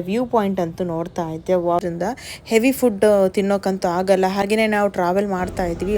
View point ಅಂತೂ ನೋಡ್ತಾ ಇದ್ದೆ. ವಾರಿಂದ ಹೆವಿ ಫುಡ್ ತಿನ್ನೋಕಂತೂ ಆಗಲ್ಲ. ಹಾಗೇನೆ ನಾವು ಟ್ರಾವೆಲ್ ಮಾಡ್ತಾ ಇದ್ವಿ.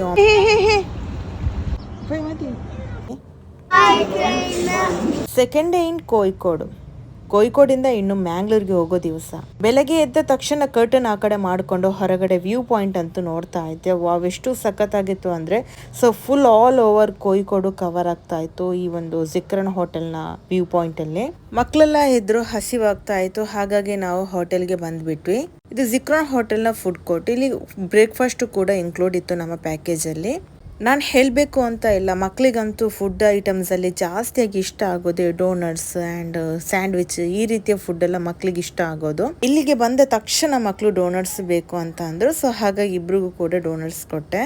ಸೆಕೆಂಡ್ ಡೇ ಇನ್ ಕೋಯಿಕೋಡು ಕೋಯಿಕೋಡಿಂದ ಇನ್ನು ಮ್ಯಾಂಗ್ಳೂರ್ಗೆ ಹೋಗೋ ದಿವಸ. ಬೆಳಗ್ಗೆ ಎದ್ದ ತಕ್ಷಣ ಕರ್ಟನ್ ಆ ಕಡೆ ಮಾಡಿಕೊಂಡು ಹೊರಗಡೆ ವ್ಯೂ ಪಾಯಿಂಟ್ ಅಂತೂ ನೋಡ್ತಾ ಇದ್ದೆ. ವಾವ್, ಎಷ್ಟು ಸಖತ್ತಾಗಿತ್ತು ಅಂದ್ರೆ so full all over Kozhikode cover ಆಗ್ತಾ ಇತ್ತು ಈ ಒಂದು ಜಿಕ್ರನ್ ಹೋಟೆಲ್ನ ವ್ಯೂ ಪಾಯಿಂಟ್ ಅಲ್ಲಿ. ಮಕ್ಕಳೆಲ್ಲ ಇದ್ರು ಹಸಿವಾಗ್ತಾ ಇತ್ತು, ಹಾಗಾಗಿ ನಾವು ಹೋಟೆಲ್ಗೆ ಬಂದ್ಬಿಟ್ವಿ. ಇದು ಜಿಕ್ರಾನ್ ಹೋಟೆಲ್ನ ಫುಡ್ ಕೋರ್ಟ್ ಇಲ್ಲಿ ಬ್ರೇಕ್ಫಾಸ್ಟ್ ಕೂಡ ಇನ್ಕ್ಲೂಡ್ ಇತ್ತು ನಮ್ಮ ಪ್ಯಾಕೇಜ್ ಅಲ್ಲಿ. ನಾನು ಹೇಳಬೇಕು ಅಂತ ಇಲ್ಲ. ಮಕ್ಕಳಿಗಂತೂ ಫುಡ್ ಐಟಮ್ಸಲ್ಲಿ ಜಾಸ್ತಿಯಾಗಿ ಇಷ್ಟ ಆಗೋದು ಡೋನಟ್ಸ್ ಆ್ಯಂಡ್ ಸ್ಯಾಂಡ್ವಿಚ್ ಈ ರೀತಿಯ ಫುಡ್ ಎಲ್ಲ ಮಕ್ಕಳಿಗೆ ಇಷ್ಟ ಆಗೋದು. ಇಲ್ಲಿಗೆ ಬಂದ ತಕ್ಷಣ ಮಕ್ಕಳು ಡೋನಟ್ಸ್ ಬೇಕು ಅಂತ ಅಂದರು. ಸೊ ಹಾಗಾಗಿ ಇಬ್ರಿಗೂ ಕೂಡ ಡೋನಟ್ಸ್ ಕೊಟ್ಟೆ.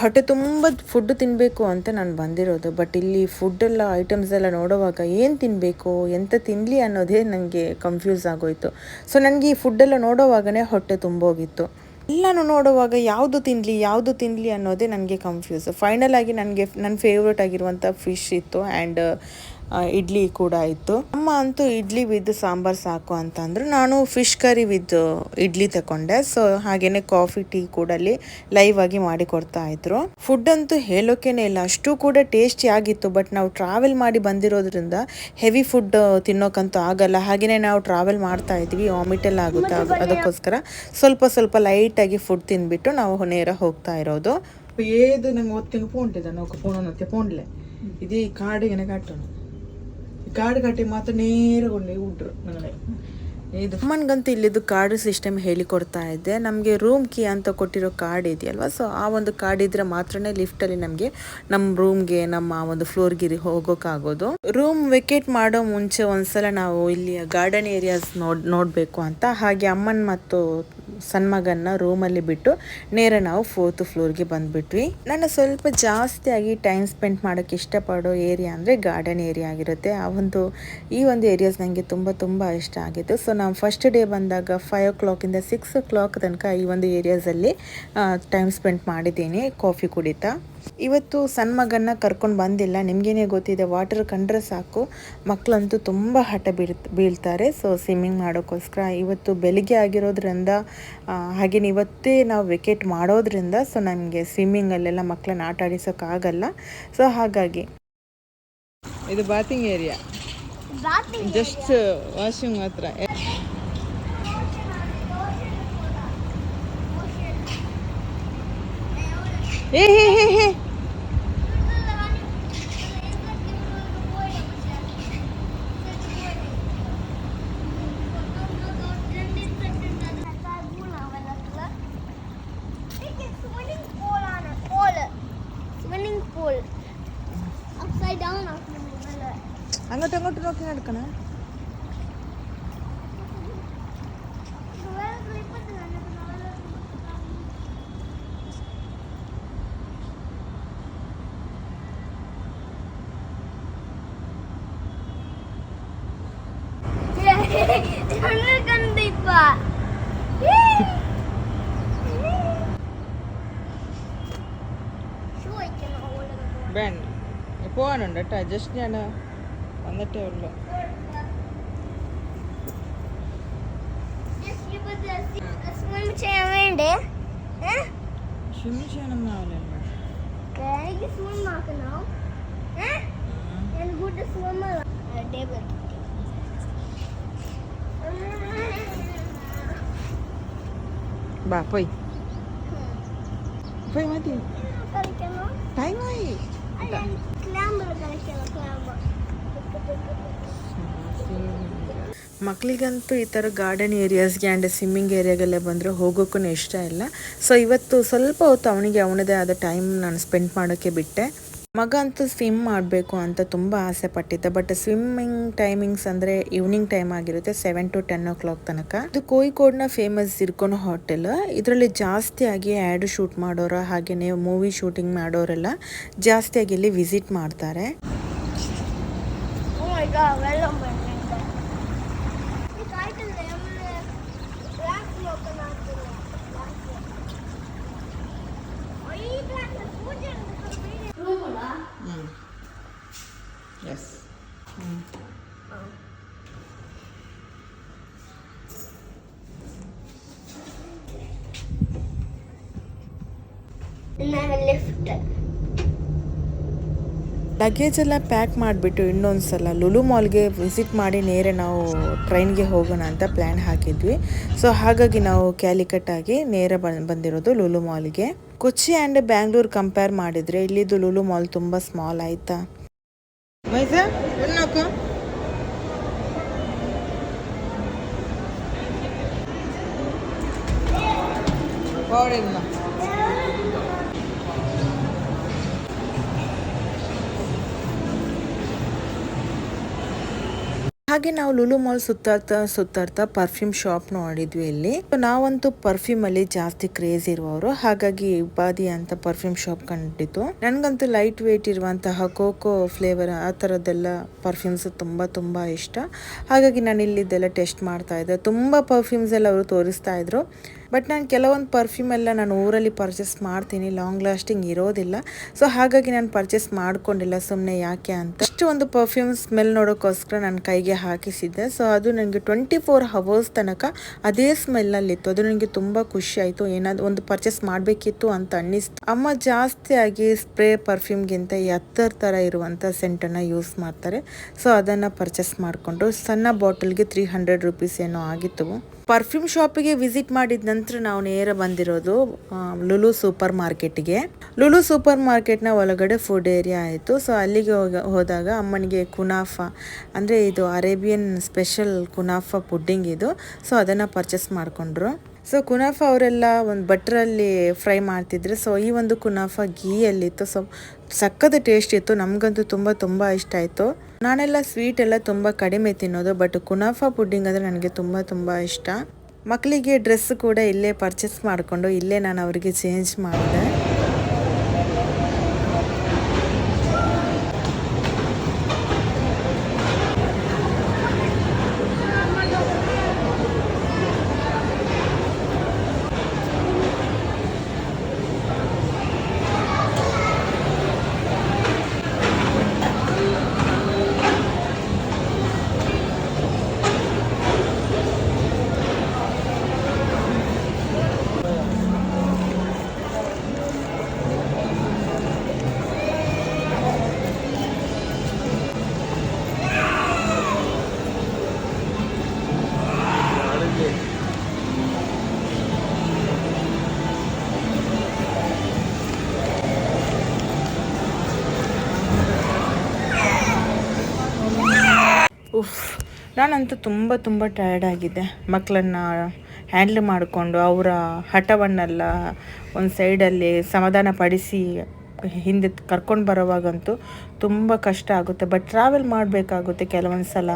ಹೊಟ್ಟೆ ತುಂಬ ಫುಡ್ ತಿನ್ನಬೇಕು ಅಂತ ನಾನು ಬಂದಿರೋದು. ಬಟ್ ಇಲ್ಲಿ ಫುಡ್ ಎಲ್ಲ ಐಟಮ್ಸ್ ಎಲ್ಲ ನೋಡುವಾಗ ಏನು ತಿನ್ನಬೇಕು ಎಂತ ತಿನ್ನಲಿ ಅನ್ನೋದೇ ನನಗೆ ಕನ್ಫ್ಯೂಸ್ ಆಗೋಯ್ತು. ಸೊ ನನಗೆ ಈ ಫುಡ್ ಎಲ್ಲ ನೋಡೋವಾಗನೇ ಹೊಟ್ಟೆ ತುಂಬೋಗಿತ್ತು. ಎಲ್ಲನೂ ನೋಡುವಾಗ ಯಾವುದು ತಿನ್ನಲಿ ಯಾವುದು ತಿನ್ನಲಿ ಅನ್ನೋದೇ ನನಗೆ ಕನ್ಫ್ಯೂಸ್ ಫೈನಲ್ ಆಗಿ ನನಗೆ ನನ್ನ ಫೇವ್ರೇಟ್ ಆಗಿರುವಂಥ ಫಿಶ್ ಇತ್ತು. ಆ್ಯಂಡ್ ಇಡ್ಲಿ ಕೂಡ ಇತ್ತು ಅಮ್ಮ ಅಂತೂ ಇಡ್ಲಿ ವಿದ್ ಸಾಂಬಾರ್ ಸಾಕು ಅಂತಂದ್ರು. ನಾನು ಫಿಶ್ ಕರಿ ವಿದ್ ಇಡ್ಲಿ ತಗೊಂಡೆ ಸೊ ಹಾಗೇನೆ ಕಾಫಿ ಟೀ ಕೂಡ ಅಲ್ಲಿ ಲೈವ್ ಆಗಿ ಮಾಡಿ ಕೊಡ್ತಾ ಇದ್ರು. ಫುಡ್ ಅಂತೂ ಹೇಳೋಕೇನೆ ಇಲ್ಲ. ಅಷ್ಟು ಕೂಡ ಟೇಸ್ಟಿ ಆಗಿತ್ತು. ಬಟ್ ನಾವು ಟ್ರಾವೆಲ್ ಮಾಡಿ ಬಂದಿರೋದ್ರಿಂದ ಹೆವಿ ಫುಡ್ ತಿನ್ನೋಕಂತೂ ಆಗಲ್ಲ. ಹಾಗೇನೆ ನಾವು ಟ್ರಾವೆಲ್ ಮಾಡ್ತಾ ಇದ್ವಿ. ವಾಮಿಟೆಲ್ಲ ಆಗುತ್ತೆ. ಅದಕ್ಕೋಸ್ಕರ ಸ್ವಲ್ಪ ಸ್ವಲ್ಪ ಲೈಟ್ ಆಗಿ ಫುಡ್ ತಿನ್ಬಿಟ್ಟು ನಾವು ನೇರ ಹೋಗ್ತಾ ಇರೋದು. ಏದು నాకు ఒత్తిన పోంటేదా ಫೋನ್ ಇದೇ అన్నతే పోన్లే ಕಟ್ಟೋಣ ಕಾಡು ಕಟ್ಟಿ ಮಾತ್ರ ನೇರಗೊಂಡು ಊಟರು ನನಗೆ ಅಮ್ಮನಿಗಂತೂ ಇಲ್ಲಿದ್ದು ಕಾರ್ಡ್ ಸಿಸ್ಟಮ್ ಹೇಳಿಕೊಡ್ತಾ ಇದ್ದೆ. ನಮಗೆ ರೂಮ್ ಕೀ ಅಂತ ಕೊಟ್ಟಿರೋ ಕಾರ್ಡ್ ಇದೆಯಲ್ವ? ಸೊ ಆ ಒಂದು ಕಾರ್ಡ್ ಇದ್ರೆ ಮಾತ್ರನೇ ಲಿಫ್ಟಲ್ಲಿ ನಮಗೆ ನಮ್ಮ ರೂಮ್ಗೆ ನಮ್ಮ ಆ ಒಂದು ಫ್ಲೋರ್ಗಿರಿ ಹೋಗೋಕ್ಕಾಗೋದು ರೂಮ್ ವೆಕೇಟ್ ಮಾಡೋ ಮುಂಚೆ ಒಂದ್ಸಲ ನಾವು ಇಲ್ಲಿ ಗಾರ್ಡನ್ ಏರಿಯಾಸ್ ನೋಡ್, ನೋಡಬೇಕು ಅಂತ. ಹಾಗೆ ಅಮ್ಮನ ಮತ್ತು ಸಣ್ಣ ರೂಮಲ್ಲಿ ಬಿಟ್ಟು ನೇರ ನಾವು ಫೋರ್ತ್ ಫ್ಲೋರ್ಗೆ ಬಂದುಬಿಟ್ವಿ. ನಾನು ಸ್ವಲ್ಪ ಜಾಸ್ತಿಯಾಗಿ ಟೈಮ್ ಸ್ಪೆಂಡ್ ಮಾಡೋಕ್ಕೆ ಇಷ್ಟಪಡೋ ಏರಿಯಾ ಅಂದರೆ ಗಾರ್ಡನ್ ಏರಿಯಾ ಆಗಿರುತ್ತೆ. ಆ ಒಂದು, ಈ ಒಂದು ಏರಿಯಾಸ್ ನನಗೆ ತುಂಬ ತುಂಬ ಇಷ್ಟ ಆಗಿತ್ತು. ಸೊ ನಾವು ಫಸ್ಟ್ ಡೇ ಬಂದಾಗ ಫೈವ್ ಓ ಕ್ಲಾಕಿಂದ ಸಿಕ್ಸ್ ಓ ಕ್ಲಾಕ್ ತನಕ ಈ ಒಂದು ಏರಿಯಾಸಲ್ಲಿ ಟೈಮ್ ಸ್ಪೆಂಡ್ ಮಾಡಿದ್ದೀನಿ ಕಾಫಿ ಕುಡಿತಾ. ಇವತ್ತು ಸಣ್ಣ ಮಗನ್ನ ಕರ್ಕೊಂಡು ಬಂದಿಲ್ಲ. ನಿಮಗೇನೆ ಗೊತ್ತಿದೆ ವಾಟರ್ ಕಂಡ್ರೆ ಸಾಕು. ಮಕ್ಕಳಂತೂ ತುಂಬ ಹಠ ಬೀಳ್ ಬೀಳ್ತಾರೆ. ಸೊ ಸ್ವಿಮ್ಮಿಂಗ್ ಮಾಡೋಕ್ಕೋಸ್ಕರ ಇವತ್ತು ಬೆಳಿಗ್ಗೆ ಆಗಿರೋದ್ರಿಂದ ಹಾಗೇನೆ ಇವತ್ತೇ ನಾವು ವಿಕೆಟ್ ಮಾಡೋದ್ರಿಂದ ಸೊ ನಮಗೆ ಸ್ವಿಮ್ಮಿಂಗಲ್ಲೆಲ್ಲ ಮಕ್ಕಳನ್ನ ಆಟ ಆಡಿಸೋಕ್ಕಾಗಲ್ಲ ಸೊ ಹಾಗಾಗಿ ಇದು ಬಾತಿಂಗ್ ಏರಿಯಾ ಜಸ್ಟ್ ವಾಶಿಂಗ್ ಮಾತ್ರ. ഏ ഹേ ഹേ ഹേ. അങ്ങോട്ടും അങ്ങോട്ടും നോക്കി നടക്കണേ. ഞങ്ങൾക്കെന്ത് ഇപ്പ വേണ്ട പോകാനുണ്ട് കേട്ടോ ജസ്റ്റ് ഞാൻ വന്നിട്ടേ ഉള്ളു Can I get swim mark now? Eh? And go to swim. Uh, David. Ba, Poy. Poy, mati. Time ay. ಮಕ್ಕಳಿಗಂತೂ ಈ ಥರ ಗಾರ್ಡನ್ ಏರಿಯಾಸ್ಗೆ ಆ್ಯಂಡ್ ಸ್ವಿಮ್ಮಿಂಗ್ ಏರಿಯಾಗೆಲ್ಲ ಬಂದರೆ ಹೋಗೋಕ್ಕೂ ಇಷ್ಟ ಇಲ್ಲ ಸೊ ಇವತ್ತು ಸ್ವಲ್ಪ ಹೊತ್ತು ಅವನಿಗೆ ಅವನದೇ ಆದ ಟೈಮ್ ನಾನು ಸ್ಪೆಂಡ್ ಮಾಡೋಕ್ಕೆ ಬಿಟ್ಟೆ ಮಗ ಅಂತೂ ಸ್ವಿಮ್ ಮಾಡಬೇಕು ಅಂತ ತುಂಬ ಆಸೆ ಪಟ್ಟಿದ್ದೆ. ಬಟ್ ಸ್ವಿಮ್ಮಿಂಗ್ ಟೈಮಿಂಗ್ಸ್ ಅಂದರೆ ಈವ್ನಿಂಗ್ ಟೈಮ್ ಆಗಿರುತ್ತೆ seven to ten o'clock ತನಕ. ಇದು ಕೋಯಿಕೋಡ್ನ ಫೇಮಸ್ ಇರ್ಕೊನೋ ಹೋಟೆಲ್ ಇದರಲ್ಲಿ ಜಾಸ್ತಿಯಾಗಿ ಆ್ಯಡ್ ಶೂಟ್ ಮಾಡೋರು ಹಾಗೆಯೇ ಮೂವಿ ಶೂಟಿಂಗ್ ಮಾಡೋರೆಲ್ಲ ಜಾಸ್ತಿಯಾಗಿ ಇಲ್ಲಿ ವಿಸಿಟ್ ಮಾಡ್ತಾರೆ. ಲಗೇಜ್ ಎಲ್ಲ ಪ್ಯಾಕ್ ಮಾಡಿಬಿಟ್ಟು ಇನ್ನೊಂದು ಸಲ ಲುಲು ಮಾಲ್ಗೆ ವಿಸಿಟ್ ಮಾಡಿ ನೇರೆ ನಾವು ಟ್ರೈನ್ಗೆ ಹೋಗೋಣ ಅಂತ ಪ್ಲ್ಯಾನ್ ಹಾಕಿದ್ವಿ. ಸೊ ಹಾಗಾಗಿ ನಾವು ಕ್ಯಾಲಿಕಟ್ ಆಗಿ ನೇರ ಬಂದಿರೋದು ಲುಲು ಮಾಲ್ಗೆ ಕೊಚ್ಚಿ ಆ್ಯಂಡ್ ಬ್ಯಾಂಗ್ಳೂರ್ ಕಂಪೇರ್ ಮಾಡಿದರೆ ಇಲ್ಲಿದು ಲುಲು ಮಾಲ್ ತುಂಬ ಸ್ಮಾಲ್ ಆಯಿತಾ? ಮೈಸೂರು ಹಾಗೆ ನಾವು ಲುಲು ಮಾಲ್ ಸುತ್ತಾಡ್ತಾ ಸುತ್ತಾಡ್ತಾ ಪರ್ಫ್ಯೂಮ್ ಶಾಪ್ ನೋಡಿದ್ವಿ ಇಲ್ಲಿ. ನಾವಂತೂ ಪರ್ಫ್ಯೂಮ್ ಅಲ್ಲಿ ಜಾಸ್ತಿ ಕ್ರೇಜ್ ಇರುವವರು. ಹಾಗಾಗಿ ಉಪಾದಿ ಅಂತ ಪರ್ಫ್ಯೂಮ್ ಶಾಪ್ ಕಂಡಿತ್ತು. ನನ್ಗಂತೂ ಲೈಟ್ ವೇಟ್ ಇರುವಂತಹ ಕೋಕೋ ಫ್ಲೇವರ್ ಆ ಥರದ್ದೆಲ್ಲ ಪರ್ಫ್ಯೂಮ್ಸ್ ತುಂಬಾ ತುಂಬಾ ಇಷ್ಟ. ಹಾಗಾಗಿ ನಾನು ಇಲ್ಲಿದ್ದೆಲ್ಲ ಟೆಸ್ಟ್ ಮಾಡ್ತಾ ಇದ್ದೆ. ತುಂಬಾ ಪರ್ಫ್ಯೂಮ್ಸ್ ಎಲ್ಲ ಅವರು ತೋರಿಸ್ತಾ ಇದ್ರು. ಬಟ್ ನಾನು ಕೆಲವೊಂದು ಪರ್ಫ್ಯೂಮ್ ಎಲ್ಲ ನಾನು ಊರಲ್ಲಿ ಪರ್ಚೇಸ್ ಮಾಡ್ತೀನಿ. ಲಾಂಗ್ ಲಾಸ್ಟಿಂಗ್ ಇರೋದಿಲ್ಲ. ಸೊ ಹಾಗಾಗಿ ನಾನು ಪರ್ಚೇಸ್ ಮಾಡ್ಕೊಂಡಿಲ್ಲ. ಸುಮ್ಮನೆ ಯಾಕೆ ಅಂತ. ಅಷ್ಟು ಒಂದು ಪರ್ಫ್ಯೂಮ್ ಸ್ಮೆಲ್ ನೋಡೋಕ್ಕೋಸ್ಕರ ನಾನು ಕೈಗೆ ಹಾಕಿಸಿದ್ದೆ. ಸೊ ಅದು ನನಗೆ ಟ್ವೆಂಟಿ ಫೋರ್ ಹವರ್ಸ್ ತನಕ ಅದೇ ಸ್ಮೆಲ್ಲಲ್ಲಿತ್ತು ಅದು ನನಗೆ ತುಂಬ ಖುಷಿ ಆಯಿತು. ಏನಾದ್ರು ಒಂದು ಪರ್ಚೇಸ್ ಮಾಡಬೇಕಿತ್ತು ಅಂತ ಅನ್ನಿಸ್ತು. ಅಮ್ಮ ಜಾಸ್ತಿಯಾಗಿ ಸ್ಪ್ರೇ ಪರ್ಫ್ಯೂಮ್ಗಿಂತ ಈ ಹತ್ತರ ಥರ ಇರುವಂಥ ಸೆಂಟನ್ನು ಯೂಸ್ ಮಾಡ್ತಾರೆ. ಸೊ ಅದನ್ನು ಪರ್ಚೇಸ್ ಮಾಡಿಕೊಂಡು ಸಣ್ಣ ಬಾಟಲ್ಗೆ ತ್ರೀ ಹಂಡ್ರೆಡ್ ರುಪೀಸ್ ಏನೋ ಆಗಿತ್ತು. ಪರ್ಫ್ಯೂಮ್ ಶಾಪಿಗೆ ವಿಸಿಟ್ ಮಾಡಿದ ನಂತರ ನಾವು ನೇರ ಬಂದಿರೋದು ಲುಲು ಸೂಪರ್ ಮಾರ್ಕೆಟ್ಗೆ ಲುಲು ಸೂಪರ್ ಮಾರ್ಕೆಟ್ನ ಒಳಗಡೆ ಫುಡ್ ಏರಿಯಾ ಆಯಿತು. ಸೊ ಅಲ್ಲಿಗೆ ಹೋದಾಗ ಅಮ್ಮನಿಗೆ ಕುನಾಫ, ಅಂದರೆ ಇದು ಅರೇಬಿಯನ್ ಸ್ಪೆಷಲ್ ಕುನಾಫ ಪುಡ್ಡಿಂಗ್ ಇದು. ಸೊ ಅದನ್ನು ಪರ್ಚೇಸ್ ಮಾಡಿಕೊಂಡ್ರು. ಸೊ ಕುನಾಫ ಅವರೆಲ್ಲ ಒಂದು ಬಟ್ರಲ್ಲಿ ಫ್ರೈ ಮಾಡ್ತಿದ್ರು. ಸೊ ಈ ಒಂದು ಕುನಾಫ ಗೀಯಲ್ಲಿತ್ತು ಸೊ ಸಕ್ಕದ ಟೇಸ್ಟ್ ಇತ್ತು, ನಮಗಂತೂ ತುಂಬ ತುಂಬ ಇಷ್ಟ ಆಯಿತು. ನಾನೆಲ್ಲ ಸ್ವೀಟ್ ಎಲ್ಲ ತುಂಬ ಕಡಿಮೆ ತಿನ್ನೋದು ಬಟ್ ಕುನಾಫಾ ಪುಡ್ಡಿಂಗ್ ಅಂದರೆ ನನಗೆ ತುಂಬ ತುಂಬ ಇಷ್ಟ. ಮಕ್ಕಳಿಗೆ ಡ್ರೆಸ್ ಕೂಡ ಇಲ್ಲೇ ಪರ್ಚೇಸ್ ಮಾಡಿಕೊಂಡು ಇಲ್ಲೇ ನಾನು ಅವರಿಗೆ ಚೇಂಜ್ ಮಾಡಿದೆ. ನಾನಂತೂ ತುಂಬ ತುಂಬ ಟಯರ್ಡ್ ಆಗಿದ್ದೆ ಮಕ್ಕಳನ್ನ ಹ್ಯಾಂಡ್ಲ್ ಮಾಡಿಕೊಂಡು ಅವರ ಹಠವನ್ನೆಲ್ಲ ಒಂದು ಸೈಡಲ್ಲಿ ಸಮಾಧಾನ ಪಡಿಸಿ ಹಿಂದೆ ಕರ್ಕೊಂಡು ಬರೋವಾಗಂತೂ ತುಂಬ ಕಷ್ಟ ಆಗುತ್ತೆ. ಬಟ್ ಟ್ರಾವೆಲ್ ಮಾಡಬೇಕಾಗುತ್ತೆ ಕೆಲವೊಂದು ಸಲ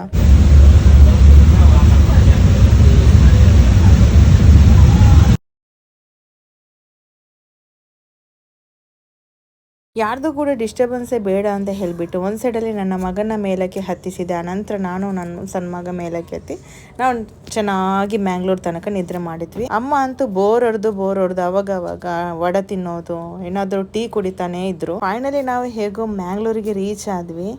ಯಾರ್ದು ಕೂಡ ಡಿಸ್ಟರ್ಬೆನ್ಸೇ ಬೇಡ ಅಂತ ಹೇಳಿಬಿಟ್ಟು ಒಂದು ಸೈಡಲ್ಲಿ ನನ್ನ ಮಗನ ಮೇಲಕ್ಕೆ ಹತ್ತಿಸಿದೆ. ಅನಂತರ ನಾನು ನನ್ನ ಸಣ್ಣ ಮಗ ಮೇಲಕ್ಕೆ ಹತ್ತಿ, ನಾವು ಚೆನ್ನಾಗಿ ಮ್ಯಾಂಗ್ಳೂರ್ ತನಕ ನಿದ್ರೆ ಮಾಡಿದ್ವಿ. ಅಮ್ಮ ಅಂತೂ ಬೋರ್ ಹೊಡೆದು ಬೋರ್ ಹೊಡೆದು ಅವಾಗ ಅವಾಗ ವಡ ತಿನ್ನೋದು, ಏನಾದರೂ ಟೀ ಕುಡಿತಾನೇ ಇದ್ರು. ಫೈನಲಿ ನಾವು ಹೇಗೋ ಮ್ಯಾಂಗ್ಳೂರಿಗೆ ರೀಚ್ ಆದ್ವಿ.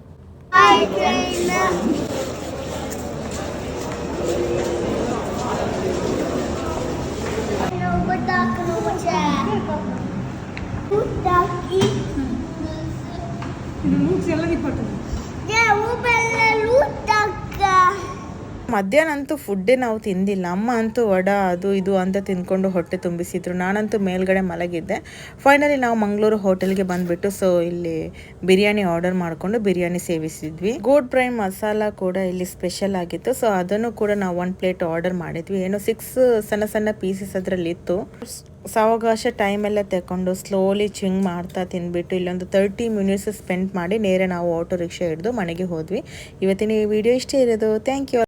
இந்த மூச்சு எல்லாம் நிப்பாட்டுது ಮಧ್ಯಾಹ್ನ ಅಂತೂ ಫುಡ್ಡೇ ನಾವು ತಿಂದಿಲ್ಲ. ಅಮ್ಮ ಅಂತೂ ವಡ, ಅದು ಇದು ಅಂತ ತಿನ್ಕೊಂಡು ಹೊಟ್ಟೆ ತುಂಬಿಸಿದ್ರು. ನಾನಂತೂ ಮೇಲ್ಗಡೆ ಮಲಗಿದ್ದೆ. ಫೈನಲಿ ನಾವು ಮಂಗಳೂರು ಹೋಟೆಲ್ಗೆ ಬಂದ್ಬಿಟ್ಟು ಸೊ ಇಲ್ಲಿ ಬಿರಿಯಾನಿ ಆರ್ಡರ್ ಮಾಡಿಕೊಂಡು ಬಿರಿಯಾನಿ ಸೇವಿಸಿದ್ವಿ. ಗೋಡ್ ಪ್ರೈಮ್ ಮಸಾಲ ಕೂಡ ಇಲ್ಲಿ ಸ್ಪೆಷಲ್ ಆಗಿತ್ತು. ಸೊ ಅದನ್ನು ಕೂಡ ನಾವು ಒನ್ ಪ್ಲೇಟ್ ಆರ್ಡರ್ ಮಾಡಿದ್ವಿ. ಏನೋ ಸಿಕ್ಸ್ ಸಣ್ಣ ಸಣ್ಣ ಪೀಸಸ್ ಅದರಲ್ಲಿ ಇತ್ತು. ಸಾವಕಾಶ ಟೈಮ್ ಎಲ್ಲ ತಗೊಂಡು ಸ್ಲೋಲಿ ಚಿಂಗ್ ಮಾಡ್ತಾ ತಿನ್ಬಿಟ್ಟು ಇಲ್ಲೊಂದು ತರ್ಟಿ ಮಿನಿಟ್ಸ್ ಸ್ಪೆಂಡ್ ಮಾಡಿ ನೇರ ನಾವು ಆಟೋ ರಿಕ್ಷಾ ಹಿಡಿದು ಮನೆಗೆ ಹೋದ್ವಿ. ಇವತ್ತಿನ ಈ ವಿಡಿಯೋ ಇಷ್ಟೇ ಇರೋದು. Thank you